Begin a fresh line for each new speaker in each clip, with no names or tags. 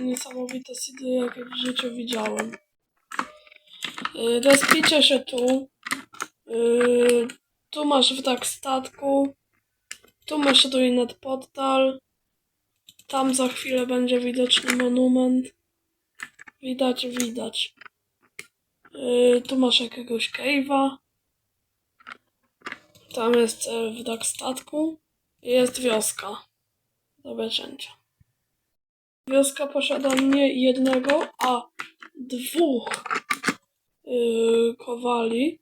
niesamowite seedy, jakie w życiu widziałem. Yy, Respicie się tu. Yy, tu masz wrak statku. Tu masz ruinet portal. Tam za chwilę będzie widoczny monument. Widać, widać. Yy, tu masz jakiegoś cave'a. Tam jest e, wrak statku. Jest wioska. Do wycięcia. Wioska posiada nie jednego, a dwóch yy, kowali,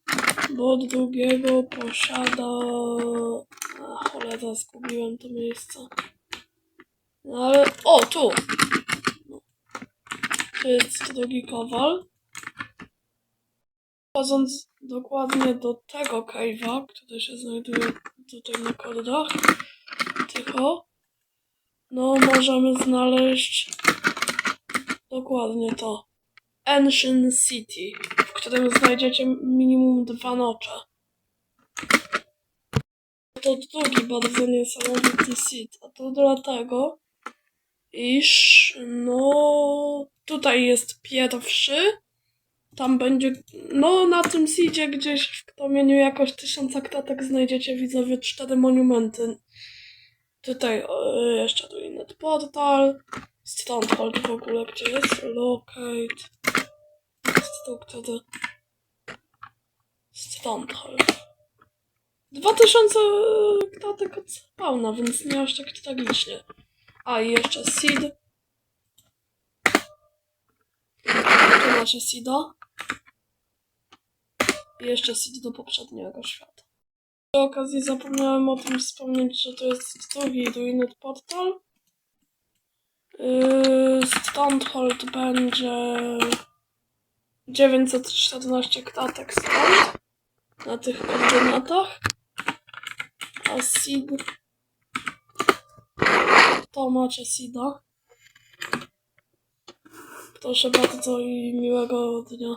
bo drugiego posiada... A cholera, zgubiłem to miejsce. No ale... O, tu! No. Tu jest drugi kowal. Wchodząc dokładnie do tego cave'a, który się znajduje tutaj na korytach, tylko no możemy znaleźć dokładnie to. Ancient City, w którym znajdziecie minimum dwa nocze. To drugi bardzo niesamowity seed, a to dlatego, iż no tutaj jest pierwszy, tam będzie, no na tym seedzie gdzieś w promieniu jakoś tysiąca kratek znajdziecie widzowie cztery monumenty. Tutaj o, jeszcze tu portal. Stronghold w ogóle, gdzie jest? Locate. Struktury. Stronghold. 2000 kratek od spawna, więc nie aż tak tragicznie. A i jeszcze seed. Tu macie seeda. I jeszcze seed do poprzedniego świata. Przy okazji zapomniałem o tym wspomnieć, że to jest drugi Ruined Portal. Yy, Stronghold będzie 914 kratek stąd, na tych koordynatach. A seed... To macie seeda. Proszę bardzo i miłego dnia.